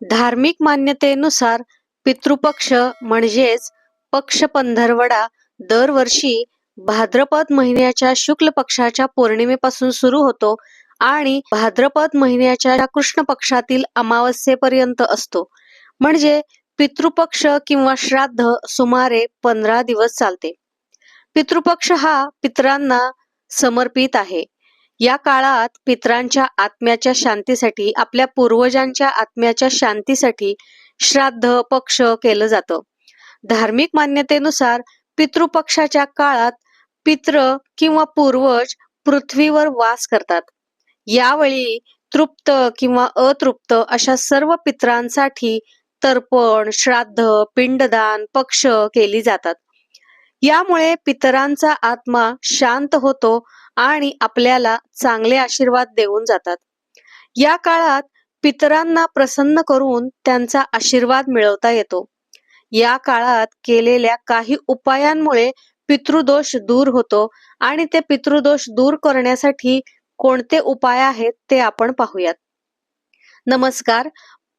धार्मिक मान्यतेनुसार पितृपक्ष म्हणजेच पक्ष पंधरवडा दरवर्षी भाद्रपद महिन्याच्या शुक्ल पक्षाच्या पौर्णिमेपासून सुरू होतो आणि भाद्रपद महिन्याच्या कृष्ण पक्षातील अमावस्येपर्यंत असतो. म्हणजे पितृपक्ष किंवा श्राद्ध सुमारे पंधरा दिवस चालते. पितृपक्ष हा पितरांना समर्पित आहे. या काळात पितरांच्या आत्म्याच्या शांतीसाठी आपल्या पूर्वजांच्या आत्म्याच्या शांतीसाठी श्राद्ध पक्ष केलं जातं. धार्मिक मान्यतेनुसार पितृपक्षाच्या काळात पित्र किंवा पूर्वज पृथ्वीवर वास करतात. यावेळी तृप्त किंवा अतृप्त अशा सर्व पित्रांसाठी तर्पण श्राद्ध पिंडदान पक्ष केली जातात. यामुळे पितरांचा आत्मा शांत होतो आणि आपल्याला चांगले आशीर्वाद देऊन जातात. या काळात पितरांना प्रसन्न करून त्यांचा आशीर्वाद मिळवता येतो. या काळात केलेल्या काही उपायांमुळे पितृदोष दूर होतो आणि ते पितृदोष दूर करण्यासाठी कोणते उपाय आहेत ते आपण पाहूयात. नमस्कार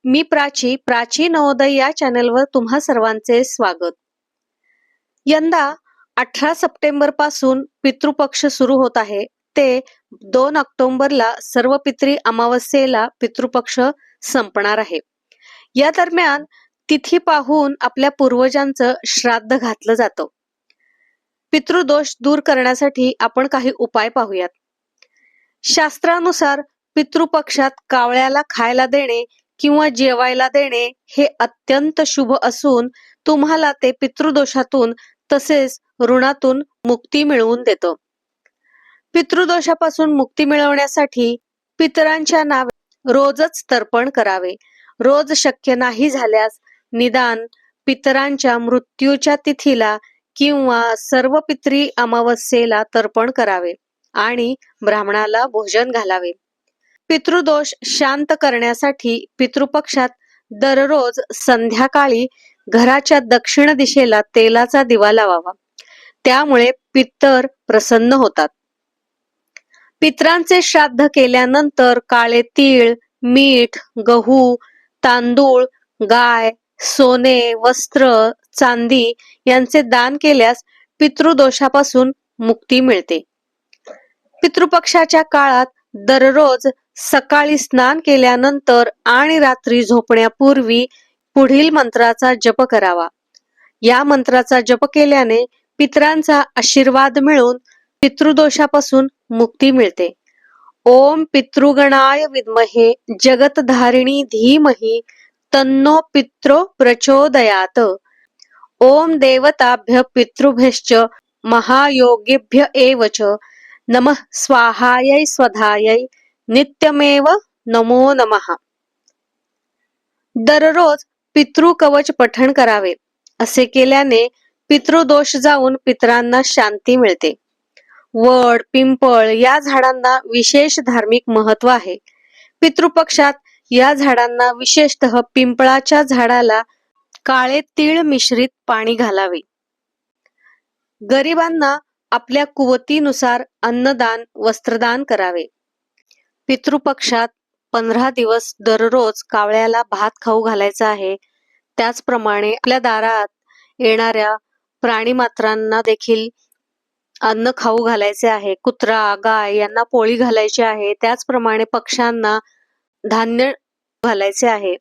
मी प्राची प्राची नवोदय या चॅनलवर तुम्हा सर्वांचे स्वागत. यंदा अठरा सप्टेंबरपासून पितृपक्ष सुरू होत आहे. ते दोन ऑक्टोबरला सर्व पित्री अमावस्येला पितृपक्ष संपणार आहे. या दरम्यान तिथी पाहून आपल्या पूर्वजांचं श्राद्ध घातलं जातं. पितृदोष दूर करण्यासाठी आपण काही उपाय पाहूयात. शास्त्रानुसार पितृपक्षात कावळ्याला खायला देणे किंवा जेवायला देणे हे अत्यंत शुभ असून तुम्हाला ते पितृदोषातून तसेच ऋणातून मुक्ती मिळवून देतो. पितृदोषापासून मुक्ती मिळवण्यासाठी पितरांच्या नावे रोजच तर्पण करावे. रोज शक्य नाही झाल्यास निदान पितरांच्या मृत्यूच्या तिथीला किंवा सर्व पित्री अमावस्येला तर्पण करावे आणि ब्राह्मणाला भोजन घालावे. पितृदोष शांत करण्यासाठी पितृपक्षात दररोज संध्याकाळी घराच्या दक्षिण दिशेला तेलाचा दिवा लावावा. त्यामुळे पितर प्रसन्न होतात. पित्रांचे श्राद्ध केल्यानंतर काळे तीळ मीठ गहू तांदूळ गाय सोने वस्त्र चांदी यांचे दान केल्यास पितृदोषापासून मुक्ती मिळते. पितृपक्षाच्या काळात दररोज सकाळी स्नान केल्यानंतर आणि रात्री झोपण्यापूर्वी पुढील मंत्राचा जप करावा. या मंत्राचा जप केल्याने पितरांचा आशीर्वाद मिळून पितृदोषापासून मुक्ती मिळते. ओम पितृगणाय विद्महे जगतधारिणी धीमहि तन्नो पित्रो प्रचोदयात. ओम देवताभ्य पितृभ्यश्च महायोगिभ्य एव च. नमः स्वाहायै स्वधायै नित्यमेव नमो नमः. दररोज पितृ कवच पठण करावे. असे केल्याने पितृदोष जाऊन पितरांना शांती मिळते. वड पिंपळ या झाडांना विशेष धार्मिक महत्त्व आहे. पितृपक्षात या झाडांना विशेषतः पिंपळाच्या झाडाला काळे तीळ मिश्रित पाणी घालावे. गरिबांना आपल्या कुवतीनुसार अन्नदान वस्त्रदान करावे. पितृपक्षात पंधरा दिवस दररोज कावळ्याला भात खाऊ घालायचा आहे. त्याचप्रमाणे आपल्या दारात येणाऱ्या प्राणी मात्रांना देखील अन्न खाऊ घालायचे आहे. कुत्रा गाय यांना पोळी घालायची आहे. त्याचप्रमाणे पक्ष्यांना धान्य घालायचे आहे.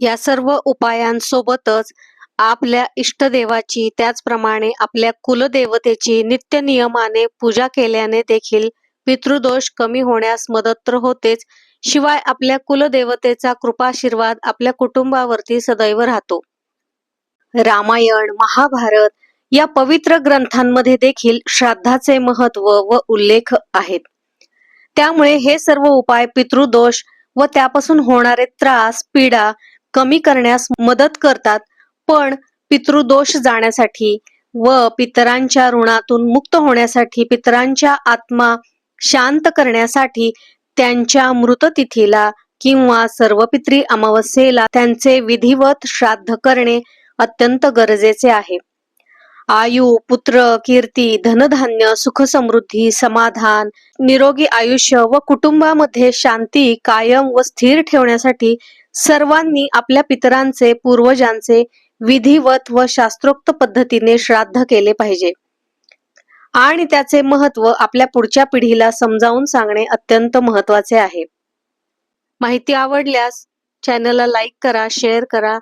या सर्व उपायांसोबतच आपल्या इष्टदेवाची त्याचप्रमाणे आपल्या कुलदेवतेची नित्य नियमाने पूजा केल्याने देखील पितृदोष कमी होण्यास मदत तर होतेच. शिवाय आपल्या कुलदेवतेचा कृपाशीर्वाद आपल्या कुटुंबावरती सदैव राहतो. रामायण महाभारत या पवित्र ग्रंथांमध्ये देखील श्राद्धाचे महत्त्व व उल्लेख आहेत. त्यामुळे हे सर्व उपाय पितृदोष व त्यापासून होणारे त्रास पीडा कमी करण्यास मदत करतात पण पितृदोष जाण्यासाठी व पितरांच्या ऋणातून मुक्त होण्यासाठी पितरांच्या आत्मा शांत करण्यासाठी त्यांच्या मृततिथीला किंवा सर्व पित्री अमावस्येला त्यांचे विधिवत श्राद्ध करणे अत्यंत गरजेचे आहे. आयु पुत्र कीर्ती धनधान्य सुख समृद्धी समाधान निरोगी आयुष्य व कुटुंबामध्ये शांती कायम व स्थिर ठेवण्यासाठी सर्वांनी आपल्या पितरांचे पूर्वजांचे विधिवत व शास्त्रोक्त पद्धतीने श्राद्ध केले पाहिजे. आणि त्याचे महत्त्व आपल्या पुढच्या पिढीला समजावून सांगणे अत्यंत महत्त्वाचे आहे. माहिती आवडल्यास चॅनलला लाईक करा शेअर करा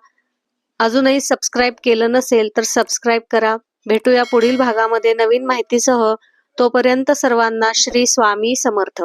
अजूनही सबस्क्राईब केलं नसेल तर सबस्क्राईब करा. भेटूया पुढील भागामध्ये नवीन माहितीसह. तोपर्यंत सर्वांना श्री स्वामी समर्थ.